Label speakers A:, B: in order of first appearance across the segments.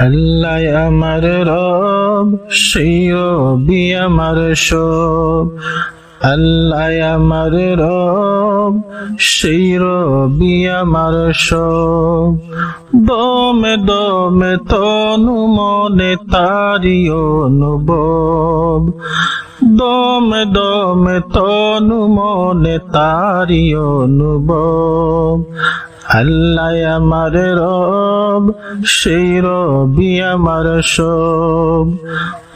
A: আল্লাহ আমার রব, সেই রবি আমার সব। আল্লাহ আমার রব, সেই রবি আমার সব। দমে দমে তনু মনে তারি অনুভব। দমে দমে তনু মনে তারি অনুভব। আল্লাহ আমার রব, সেই রবি আমার সব।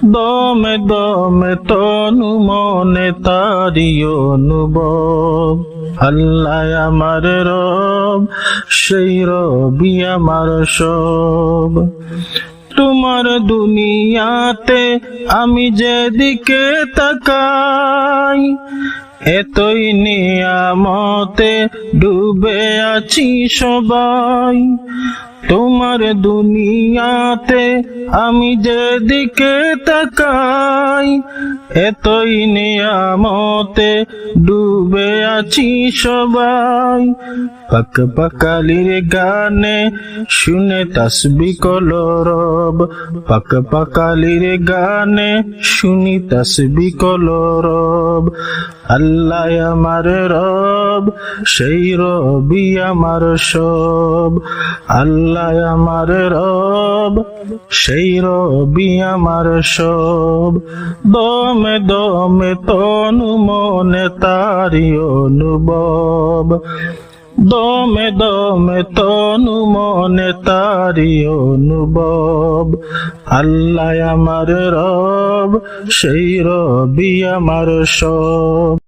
A: দমে দমে তনু মনে তারি অনুভব। আল্লাহ আমার রব, সেই রবি আমার সব। তোমার দুনিয়াতে আমি যেদিকে তাকাই এতই নিয়ামতে ডুবে আছি সবাই। তোমার দুনিয়াতে আমি যেদিকে তাকাই, এতই নিয়ামতে ডুবে আছি সবাই। পাক পাকালির গানে শুনে তসবি কলরব পাক পাকালির গানে শুনি তসবি কলরব আল্লাহ আমার রব, সেই রবি আমার সব। আল্লাহ আমার রব, সেই রবি আমার সব। দমে দমে তনু মনে তারি অনুভব। দমে দমে তনু মনে তারি অনুভব। আল্লাহ আমার রব, সেই রবি আমার সব।